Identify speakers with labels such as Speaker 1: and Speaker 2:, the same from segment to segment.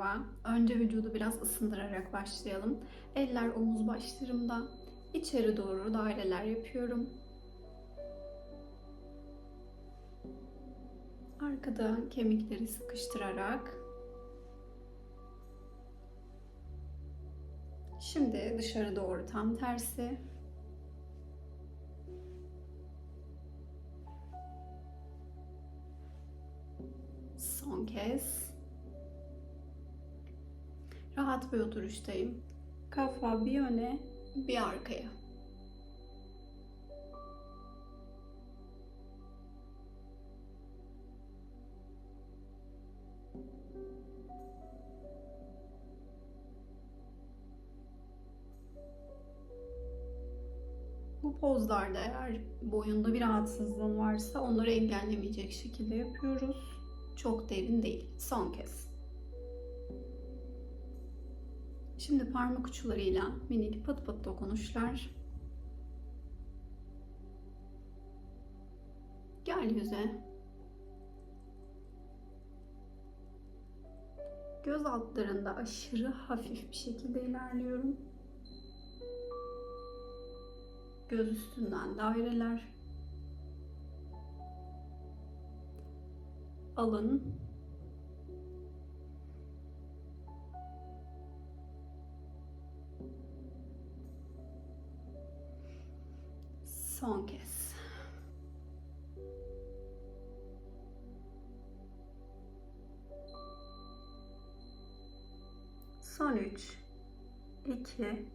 Speaker 1: merhaba. Önce vücudu biraz ısındırarak başlayalım. Eller omuz başlarımda. İçeri doğru daireler yapıyorum. Arkada kemikleri sıkıştırarak. Şimdi dışarı doğru tam tersi. Son kez. Rahat bir oturuştayım. Kafa bir öne, bir arkaya. Bu pozlarda eğer boyunda bir rahatsızlığın varsa onları engellemeyecek şekilde yapıyoruz. Çok derin değil. Son kez. Şimdi parmak uçlarıyla minik pıt pıt dokunuşlar. Gel yüze. Göz altlarında aşırı hafif bir şekilde ilerliyorum. Göz üstünden daireler. Alın. Son kez. Son 3 2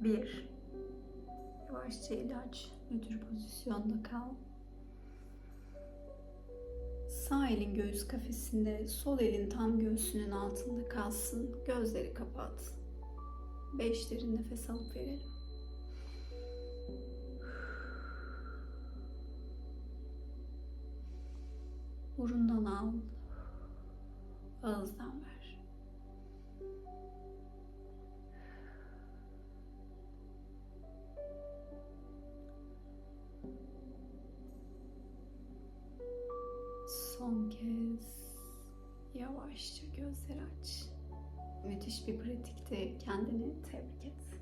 Speaker 1: 1 Yavaşça ilaç, nötr pozisyonda kal. Sağ elin göğüs kafesinde, sol elin tam göğsünün altında kalsın. Gözleri kapat. Beş derin nefes alıp verelim. Burundan al. Ağızdan ver. Son kez yavaşça gözleri aç. Müthiş bir pratikte kendini tebrik et.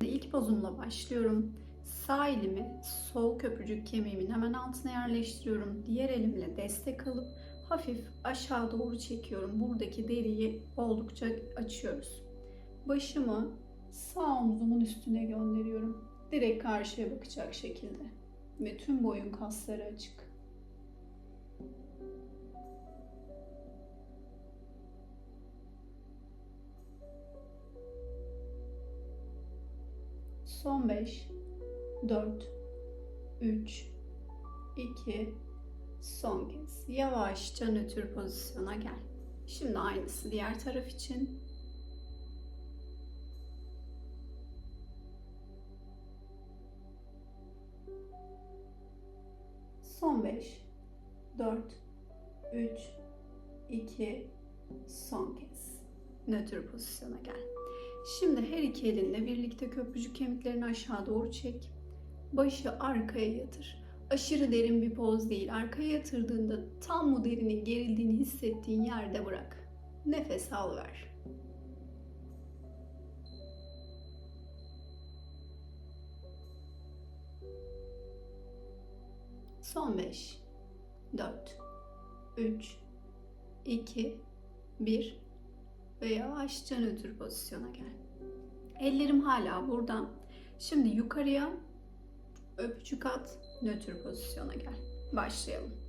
Speaker 1: İlk pozumla başlıyorum. Sağ elimi sol köprücük kemiğimin hemen altına yerleştiriyorum. Diğer elimle destek alıp hafif aşağı doğru çekiyorum. Buradaki deriyi oldukça açıyoruz. Başımı sağ omzumun üstüne gönderiyorum. Direkt karşıya bakacak şekilde. Ve tüm boyun kasları açık. Son 5, 4, 3, 2, son kez. Yavaşça nötr pozisyona gel. Şimdi aynısı diğer taraf için. Son 5, 4, 3, 2, son kez. Nötr pozisyona gel. Şimdi her iki elinle birlikte köprücük kemiklerini aşağı doğru çek. Başı arkaya yatır. Aşırı derin bir poz değil. Arkaya yatırdığında tam bu derinin gerildiğini hissettiğin yerde bırak. Nefes al ver. Son 5, 4, 3, 2, 1 ve yavaşça nötr pozisyona gel. Ellerim hala burada. Şimdi yukarıya öpücük at, nötr pozisyona gel. Başlayalım.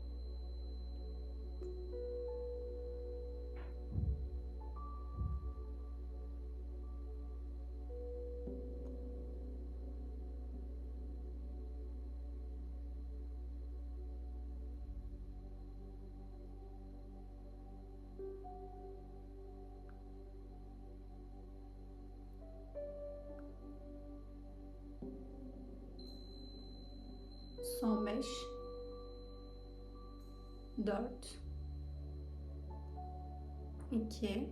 Speaker 1: 5 4 2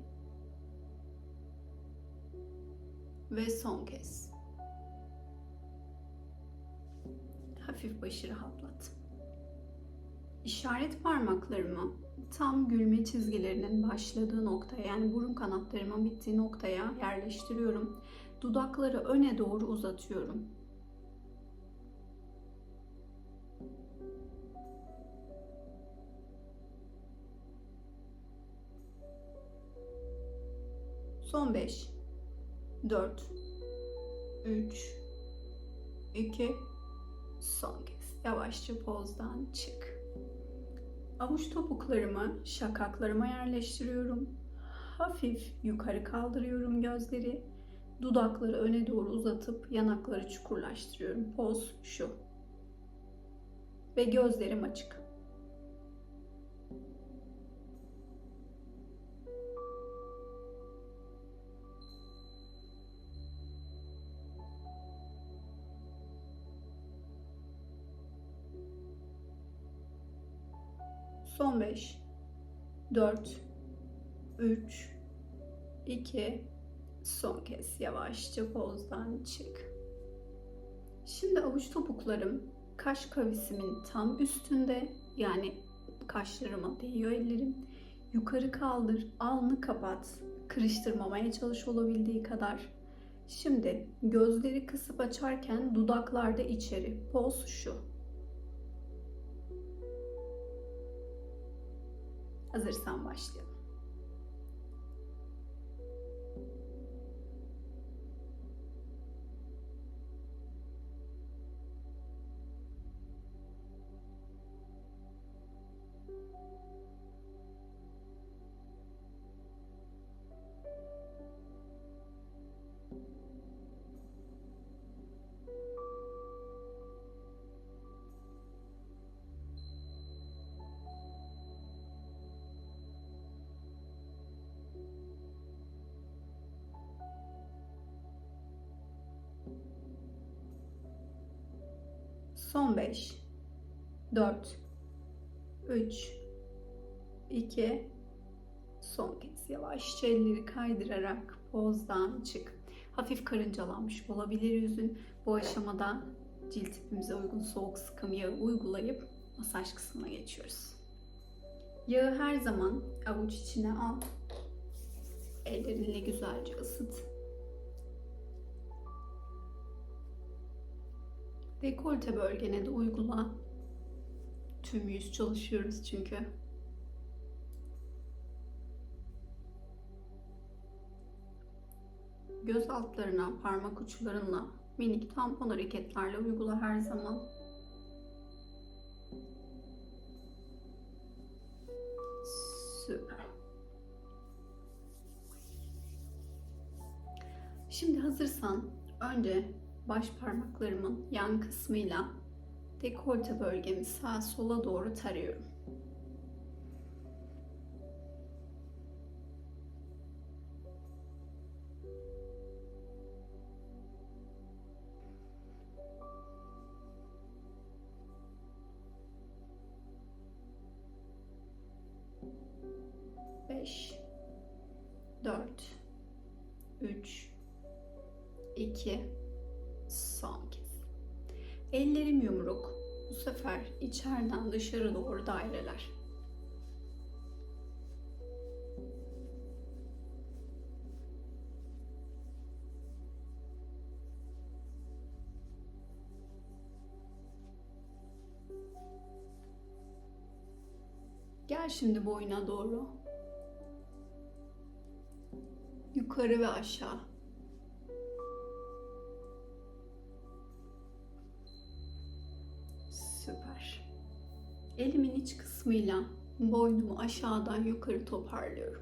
Speaker 1: ve son kez. Hafif başı rahatlat. işaret parmaklarımı tam gülme çizgilerinin başladığı noktaya yani burun kanatlarımın bittiği noktaya yerleştiriyorum. Dudakları öne doğru uzatıyorum. Son 5 4 3 2 son kez yavaşça pozdan çık. Avuç topuklarımı şakaklarıma yerleştiriyorum. Hafif yukarı kaldırıyorum gözleri. Dudakları öne doğru uzatıp yanakları çukurlaştırıyorum. Poz şu. Ve gözlerim açık. 4 3 2 son kez yavaşça pozdan çık. Şimdi avuç topuklarım kaş kavisimin tam üstünde yani kaşlarıma değiyor ellerim. Yukarı kaldır, alnı kapat. Kırıştırmamaya çalış olabildiği kadar. Şimdi gözleri kısıp açarken dudaklarda içeri. Poz şu. Hazırsan başlayalım. Son 5 4 3 2 son kez yavaşça elleri kaydırarak pozdan çık. Hafif karıncalanmış olabilir yüzün. Bu aşamada cilt tipimize uygun soğuk sıkım yağı uygulayıp masaj kısmına geçiyoruz. Yağı her zaman avuç içine al. Ellerinle güzelce ısıt. Dekolte bölgene de uygula. Tüm yüz çalışıyoruz çünkü. Göz altlarına parmak uçlarınla minik tampon hareketlerle uygula her zaman. Süper. Şimdi hazırsan önce baş parmaklarımın yan kısmıyla dekolte bölgemi sağa sola doğru tarıyorum. İçeriden dışarı doğru daireler. Gel şimdi boyuna doğru. Yukarı ve aşağı. Elimin iç kısmıyla boynumu aşağıdan yukarı toparlıyorum.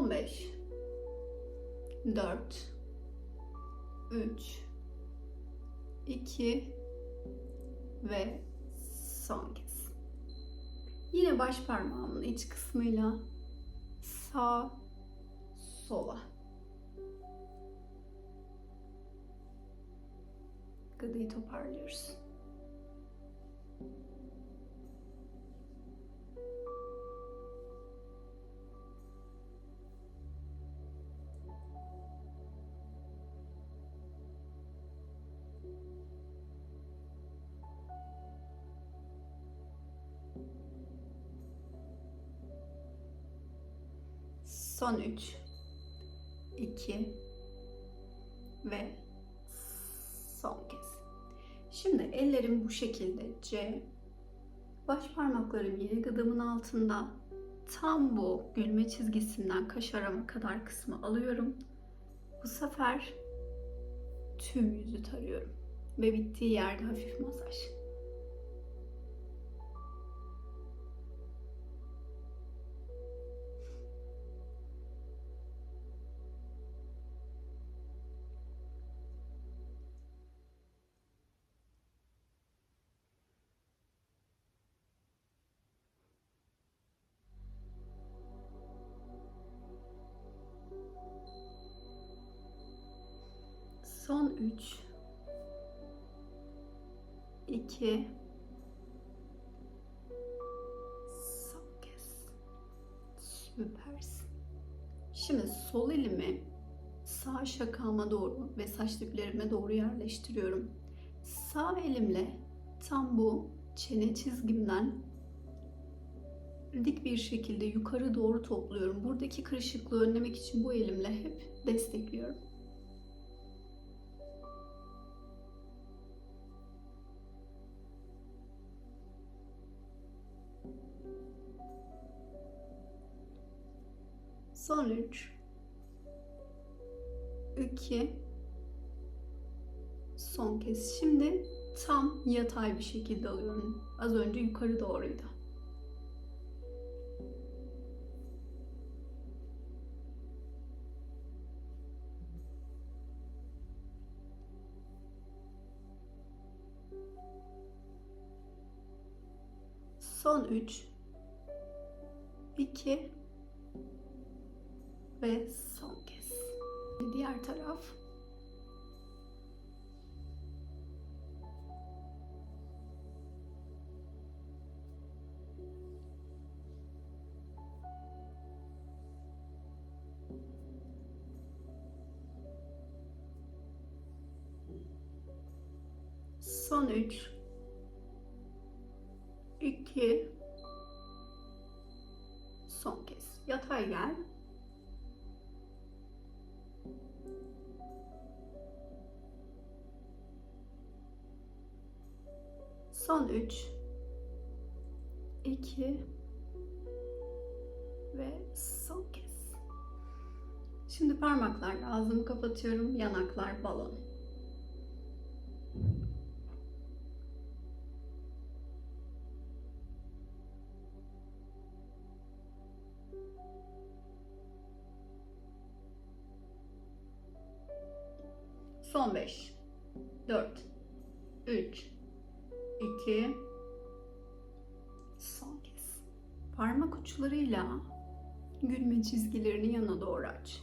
Speaker 1: Son 5 4 3 2 ve son kez. Yine baş parmağımın iç kısmıyla sağ sola. Gıdayı toparlıyoruz. Son 3 2 ve son kez. Şimdi ellerim bu şekilde C. Baş parmaklarım yine gıdamın altında. Tam bu gülme çizgisinden kaş arama kadar kısmı alıyorum. Bu sefer tüm yüzü tarıyorum. Ve bittiği yerde hafif masaj. Son 3 2 Son kez. Süpersin. Şimdi sol elimi sağ şakağıma doğru ve saç diplerime doğru yerleştiriyorum. Sağ elimle tam bu çene çizgimden dik bir şekilde yukarı doğru topluyorum. Buradaki kırışıklığı önlemek için bu elimle hep destekliyorum. Son 3 2 Son kez. Şimdi tam yatay bir şekilde alıyorum. Az önce yukarı doğruydu. Son 3 2 ve son kez. Diğer taraf. Son 3 2 son kez. Yatay gel. Son 3 2 ve son kez. Şimdi parmaklarla ağzımı kapatıyorum. Yanaklar balon. Son 5 çizgilerini yana doğru aç.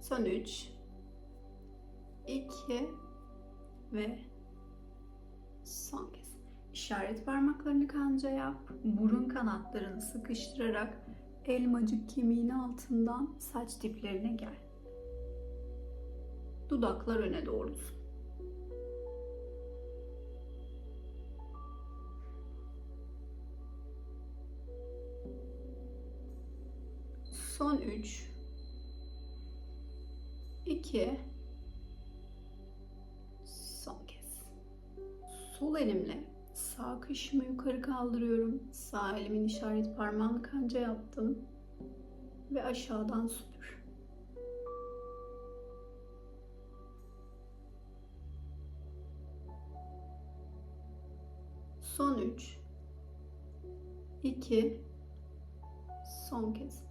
Speaker 1: Son 3 2 ve son kez. İşaret parmaklarını kanca yap. Burun kanatlarını sıkıştırarak elmacık kemiğin altından saç diplerine gel. Dudaklar öne doğrusun. Son 3 2 son kez. Sol elimle sağ kaşımı yukarı kaldırıyorum. Sağ elimin işaret parmağını kanca yaptım. Ve aşağıdan süpür. Son 3 2 Son kez.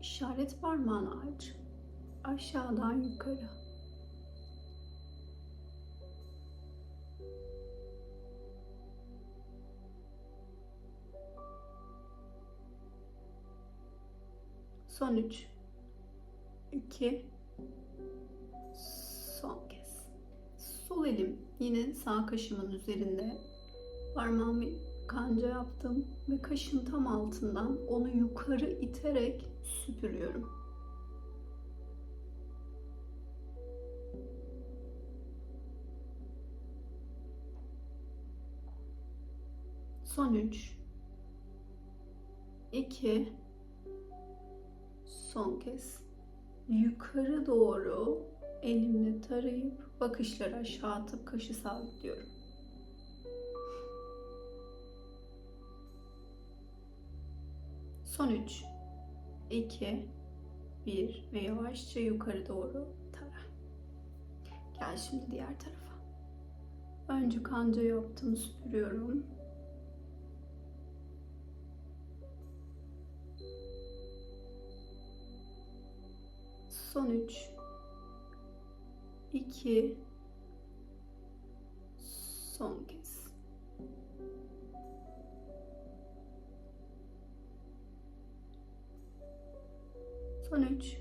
Speaker 1: İşaret parmağını aç. Aşağıdan yukarı. Son üç. İki. Son kez. Sol elim yine sağ kaşımın üzerinde. Parmağımı kanca yaptım ve kaşın tam altından onu yukarı iterek süpürüyorum. Son üç. İki. Son kez. Yukarı doğru elimle tarayıp bakışları aşağı atıp kaşı sabitliyorum. Son 3, 2, 1 ve yavaşça yukarı doğru tara. Gel şimdi diğer tarafa. Önce kanca yaptım, süpürüyorum. Son 3, 2, son kez. Son 3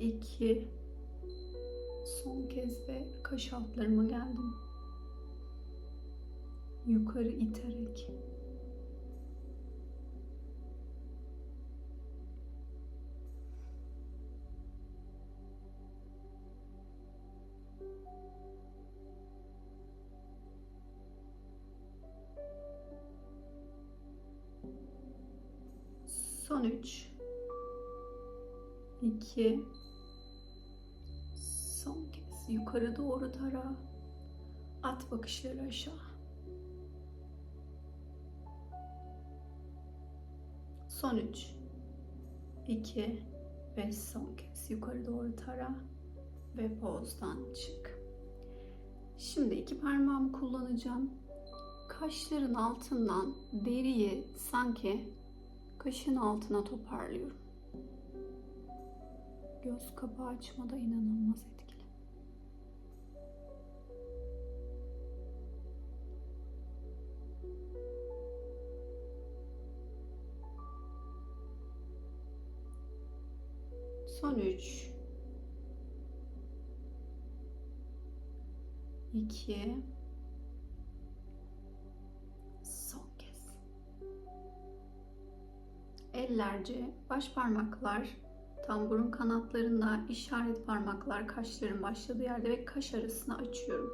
Speaker 1: 2 Son kez ve kaş altlarıma geldim. Yukarı iterek. Son 3 2 Son kez yukarı doğru tara. At bakışları aşağı. Son 3 2 ve son kez yukarı doğru tara ve pozdan çık. Şimdi iki parmağımı kullanacağım. Kaşların altından deriyi sanki Kaşın altına toparlıyorum. Göz kapağı açmada inanılmaz etkili. Son üç. 2 Ellerce baş parmaklar Tam burun kanatlarında işaret parmaklar kaşların başladığı yerde ve kaş arasını açıyorum.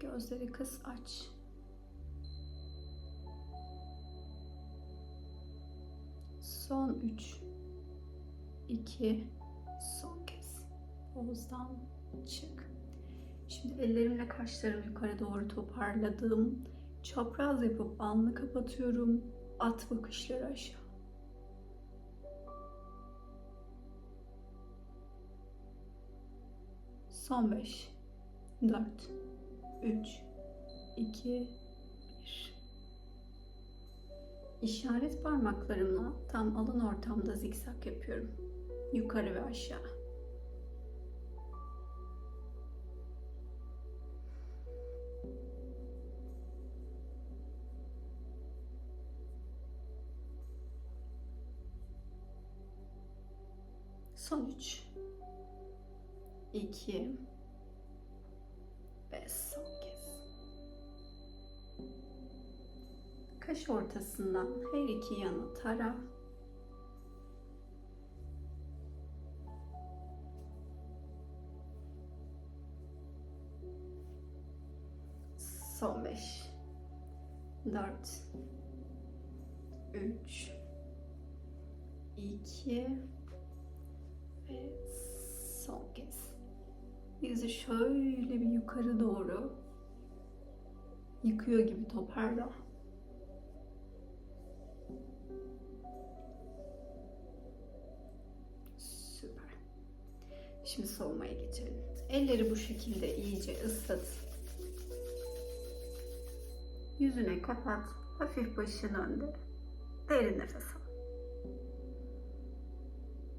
Speaker 1: Gözleri kıs aç. Son 3 2 son kez. Omuzdan çık. Şimdi ellerimle kaşlarımı yukarı doğru toparladım. Çapraz yapıp alnı kapatıyorum. At bakışları aşağı. Son 5, 4, 3, 2, 1. İşaret parmaklarımla tam alın ortamda zikzak yapıyorum. Yukarı ve aşağı. Son 3 2 ve son kez. Kaş ortasından her iki yanı tara. Son 5 4 3 2 ve son kez. Yüzü şöyle bir yukarı doğru yıkıyor gibi toparla. Süper. Şimdi soğumaya geçelim. Elleri bu şekilde iyice ıslat. Yüzüne kapat. Hafif başın önde. Derin nefes al.